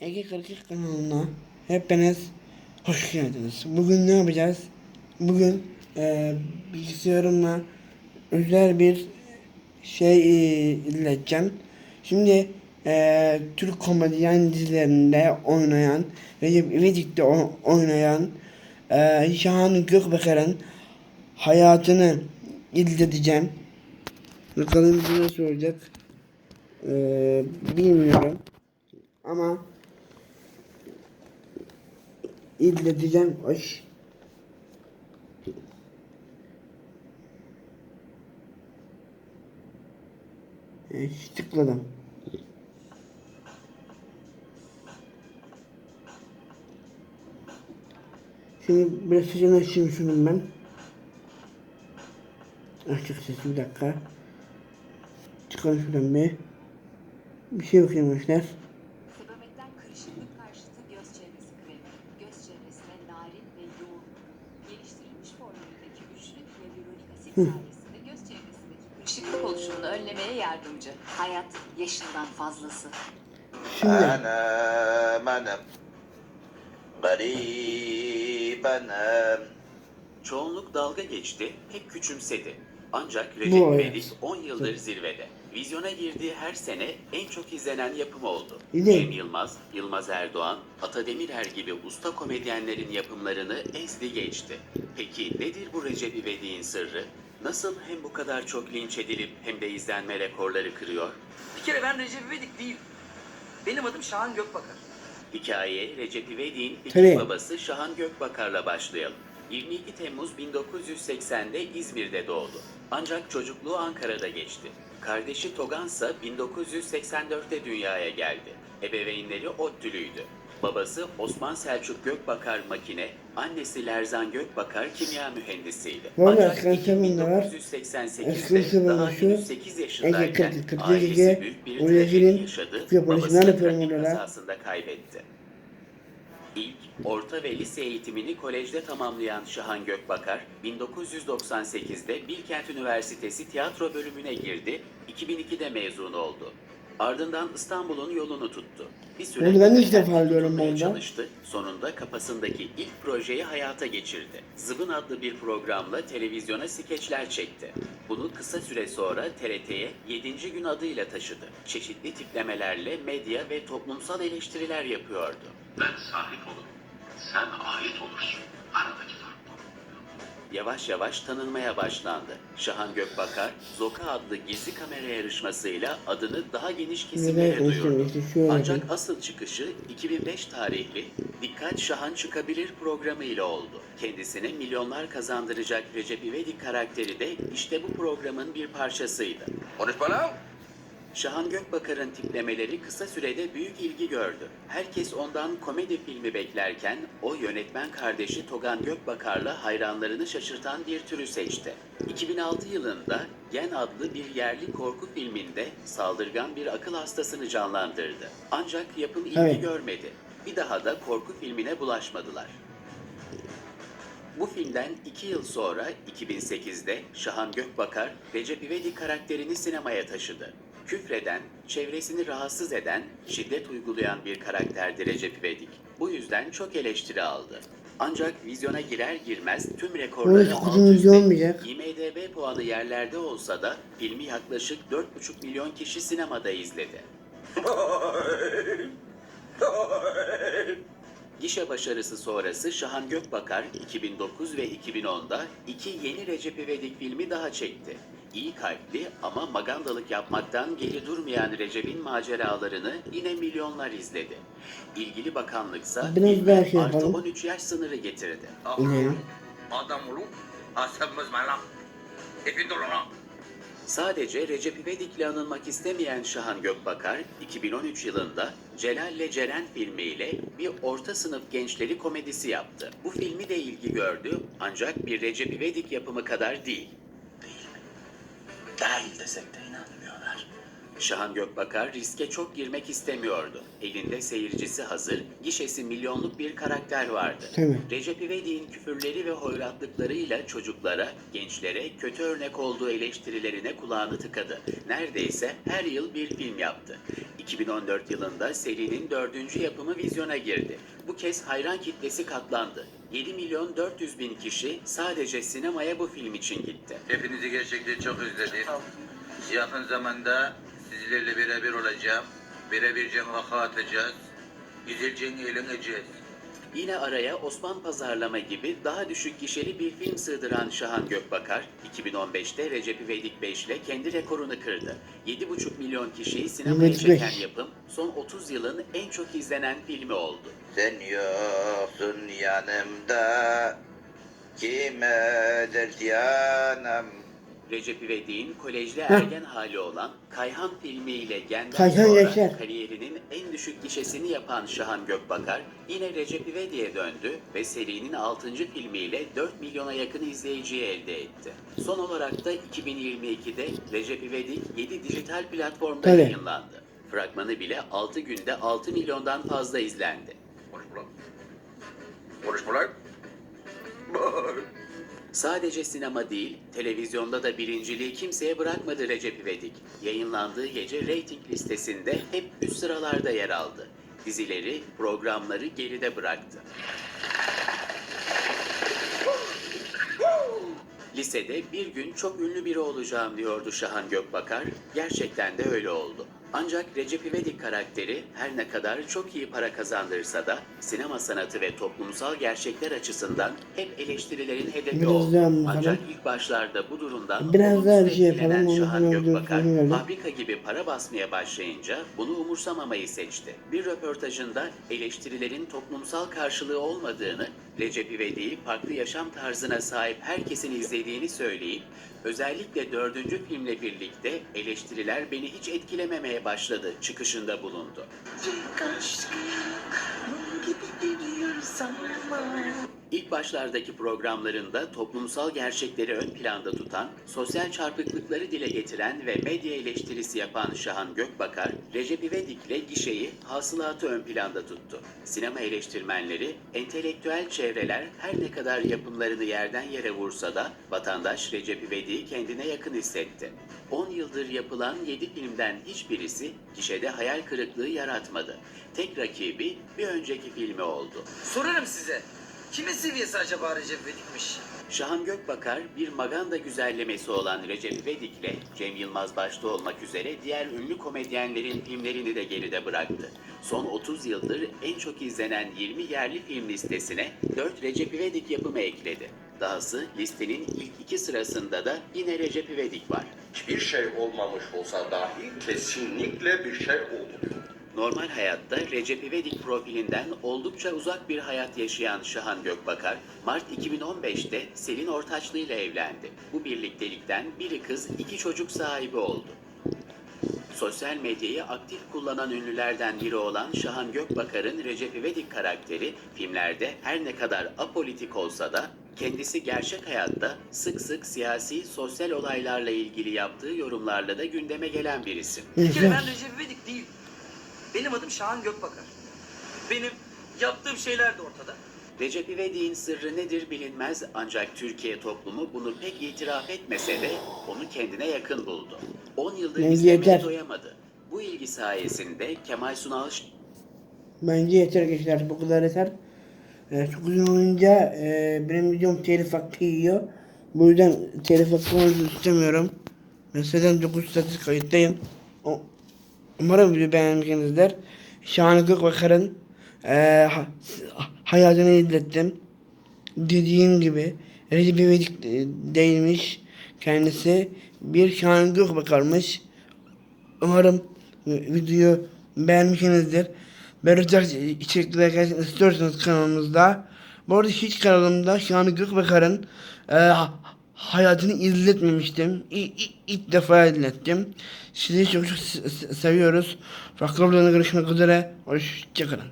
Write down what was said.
Ege 42 kanalına hepiniz hoş geldiniz. Bugün ne yapacağız? Bugün e, bilgisayarımla özel bir şey e, izleyeceğim. Şimdi e, Türk komedyen dizilerinde oynayan Recep İvedik'te oynayan e, Şahan Gökbakar'ın hayatını izleteceğim. Bakalım nasıl olacak? E, bilmiyorum. Ama izleteceğim. Hoş. Evet, tıkladım. Şimdi biraz sesini açayım şunun ben. Açık sesi bir dakika. Çıkalım şuradan bir. Bir şey okuyayım arkadaşlar. sayesinde göz çevresindeki kırışıklık oluşumunu önlemeye yardımcı. Hayat yaşından fazlası. Şimdi أنا منم غريبا Çoğunluk dalga geçti, hep küçümsedi. Ancak Bu Recep evet. İvedik 10 yıldır zirvede. Vizyona girdiği her sene en çok izlenen yapım oldu. İyi de- Cem Yılmaz, Yılmaz Erdoğan, Ata Demirer gibi usta komedyenlerin yapımlarını ezdi geçti. Peki nedir bu Recep İvedik'in sırrı? Nasıl hem bu kadar çok linç edilip hem de izlenme rekorları kırıyor? Bir kere ben Recep İvedik değil. Benim adım Şahan Gökbakar. Hikayeye Recep İvedik'in iki Tabii. babası Şahan Gökbakar'la başlayalım. 22 Temmuz 1980'de İzmir'de doğdu. Ancak çocukluğu Ankara'da geçti. Kardeşi Togan ise 1984'te dünyaya geldi. Ebeveynleri ODTÜ'lüydü. Babası Osman Selçuk Gökbakar makine, annesi Lerzan Gökbakar kimya mühendisiydi. Bu arada Ancak Ekrem var. 1988'de Eskisi daha var şu. henüz 8 yaşındayken Ege 42 ailesi büyük bir trajedi yaşadı. Çıkıyor, polisler Babası yapıyor trafik kazasında kaybetti. İlk orta ve lise eğitimini kolejde tamamlayan Şahan Gökbakar, 1998'de Bilkent Üniversitesi tiyatro bölümüne girdi, 2002'de mezun oldu. Ardından İstanbul'un yolunu tuttu. Bir süre Onu ben ilk defa orada. çalıştı. Sonunda kafasındaki ilk projeyi hayata geçirdi. Zıbın adlı bir programla televizyona skeçler çekti. Bunu kısa süre sonra TRT'ye 7. gün adıyla taşıdı. Çeşitli tiplemelerle medya ve toplumsal eleştiriler yapıyordu. Ben sahip olurum. Sen ait olursun. Aradaki. Yavaş yavaş tanınmaya başlandı. Şahan Gökbakar, Zoka adlı gizli kamera yarışmasıyla adını daha geniş kesimlere duyurdu. şöyle Ancak asıl çıkışı 2005 tarihli Dikkat Şahan Çıkabilir programı ile oldu. Kendisine milyonlar kazandıracak Recep İvedik karakteri de işte bu programın bir parçasıydı. Konuşma lan. Şahan Gökbakar'ın tiplemeleri kısa sürede büyük ilgi gördü. Herkes ondan komedi filmi beklerken o yönetmen kardeşi Togan Gökbakar'la hayranlarını şaşırtan bir türü seçti. 2006 yılında Gen adlı bir yerli korku filminde saldırgan bir akıl hastasını canlandırdı. Ancak yapım ilgi Evet. görmedi. Bir daha da korku filmine bulaşmadılar. Bu filmden iki yıl sonra 2008'de Şahan Gökbakar, Recep İvedik karakterini sinemaya taşıdı. Küfreden, çevresini rahatsız eden, şiddet uygulayan bir karakterdi Recep İvedik. Bu yüzden çok eleştiri aldı. Ancak vizyona girer girmez tüm rekorları alt kutunun üst ucu etti. olmayacak. IMDB puanı yerlerde olsa da filmi yaklaşık 4,5 milyon kişi sinemada izledi. Gişe başarısı sonrası Şahan Gökbakar 2009 ve 2010'da iki yeni Recep İvedik filmi daha çekti. İyi kalpli ama magandalık yapmaktan geri durmayan Recep'in maceralarını yine milyonlar izledi. İlgili bakanlıksa Biraz daha şey artı yapalım. 13 yaş sınırı getirdi. Ne? Adam olun. Asabımız malam. Hepin dolana. Sadece Recep İvedik'le anılmak istemeyen Şahan Gökbakar, 2013 yılında Celal'le Ceren filmiyle bir orta sınıf gençleri komedisi yaptı. Bu filmi de ilgi gördü ancak bir Recep İvedik yapımı kadar değil. Değil desek de. Şahan Gökbakar riske çok girmek istemiyordu. Elinde seyircisi hazır, gişesi milyonluk bir karakter vardı. Tabii. Recep İvedik'in küfürleri ve hoyratlıklarıyla çocuklara, gençlere kötü örnek olduğu eleştirilerine kulağını tıkadı. Neredeyse her yıl bir film yaptı. 2014 yılında serinin dördüncü yapımı vizyona girdi. Bu kez hayran kitlesi katlandı. 7 milyon 400 bin kişi sadece sinemaya bu film için gitti. Hepinizi gerçekten çok özledim. Yakın zamanda sizlerle beraber olacağım. Beraber cam vaka atacağız. Güzelce eğleneceğiz. Yine araya Osman Pazarlama gibi daha düşük gişeli bir film sığdıran Şahan Gökbakar, 2015'te Recep İvedik 5 ile kendi rekorunu kırdı. 7,5 milyon kişiyi sinemaya beş. çeken yapım, son 30 yılın en çok izlenen filmi oldu. Sen yoksun yanımda. Kime dert yanam. Recep İvedik'in kolejli ergen hali olan Kayhan filmiyle Gen'den Kayhan sonra Yaşar. kariyerinin en düşük gişesini yapan Şahan Gökbakar yine Recep İvedik'e döndü ve serinin 6. filmiyle 4 milyona yakın izleyiciyi elde etti. Son olarak da 2022'de Recep İvedik 7 dijital platformda Tabii. yayınlandı. Fragmanı bile 6 günde 6 milyondan fazla izlendi. Konuş ulan. Konuş ulan. Sadece sinema değil, televizyonda da birinciliği kimseye bırakmadı Recep İvedik. Yayınlandığı gece reyting listesinde hep üst sıralarda yer aldı. Dizileri, programları geride bıraktı. Lisede bir gün çok ünlü biri olacağım diyordu Şahan Gökbakar. Gerçekten de öyle oldu. Ancak Recep İvedik karakteri her ne kadar çok iyi para kazandırsa da sinema sanatı ve toplumsal gerçekler açısından hep eleştirilerin hedefi oldu. Ancak ilk başlarda bu durumdan Biraz daha bir şey yapalım, Şahan Gökbakar dönüyorum. fabrika gibi para basmaya başlayınca bunu umursamamayı seçti. Bir röportajında eleştirilerin toplumsal karşılığı olmadığını, Recep İvedik'i farklı yaşam tarzına sahip herkesin izlediğini söyleyip, özellikle dördüncü filmle birlikte eleştiriler beni hiç etkilememeye başladı çıkışında bulundu. İlk başlardaki programlarında toplumsal gerçekleri ön planda tutan, sosyal çarpıklıkları dile getiren ve medya eleştirisi yapan Şahan Gökbakar, Recep İvedik'le gişeyi, hasılatı ön planda tuttu. Sinema eleştirmenleri, entelektüel çevreler her ne kadar yapımlarını yerden yere vursa da vatandaş Recep İvedik'i kendine yakın hissetti. 10 yıldır yapılan 7 filmden hiçbirisi gişede hayal kırıklığı yaratmadı. Tek rakibi bir önceki filmi oldu. Sorarım size. Kimin seviyesi acaba Recep İvedik'miş? Şahan Gökbakar bir maganda güzellemesi olan Recep İvedik'le Cem Yılmaz başta olmak üzere diğer ünlü komedyenlerin filmlerini de geride bıraktı. Son 30 yıldır en çok izlenen 20 yerli film listesine 4 Recep İvedik yapımı ekledi. Dahası listenin ilk iki sırasında da yine Recep İvedik var. Hiçbir şey olmamış olsa dahi kesinlikle bir şey oldu. Normal hayatta Recep İvedik profilinden oldukça uzak bir hayat yaşayan Şahan Gökbakar, Mart 2015'te Selin Ortaçlı ile evlendi. Bu birliktelikten biri kız, iki çocuk sahibi oldu. Sosyal medyayı aktif kullanan ünlülerden biri olan Şahan Gökbakar'ın Recep İvedik karakteri filmlerde her ne kadar apolitik olsa da kendisi gerçek hayatta sık sık siyasi, sosyal olaylarla ilgili yaptığı yorumlarla da gündeme gelen bir isim. Bir kere ben Recep İvedik değil. Benim adım Şahan Gökbakar. Benim yaptığım şeyler de ortada. Recep İvedik'in sırrı nedir bilinmez ancak Türkiye toplumu bunu pek itiraf etmese de onu kendine yakın buldu. 10 yıldır Bence izlemeye yeter. doyamadı. Bu ilgi sayesinde Kemal Sunal Bence yeter gençler bu kadar yeter. Ee, çok uzun olunca e, benim videom telif hakkı yiyor. Bu yüzden telif hakkı olmasını istemiyorum. Mesela 9 saat kayıttayım. O, umarım videoyu beğenmişsinizdir. Şahan Gökbakar'ın e, ha, hayatını izlettim. Dediğim gibi Recep İvedik e, değilmiş. Kendisi bir Şahan Gökbakar'mış. Umarım videoyu beğenmişsinizdir. Böyle içerikler gelsin istiyorsanız kanalımızda. Bu arada hiç kanalımda Şahan Gökbakar'ın e, hayatını izletmemiştim. İlk, ilk, defa izlettim. Sizi çok çok se- se- seviyoruz. Farklı videoda görüşmek üzere. Hoşçakalın.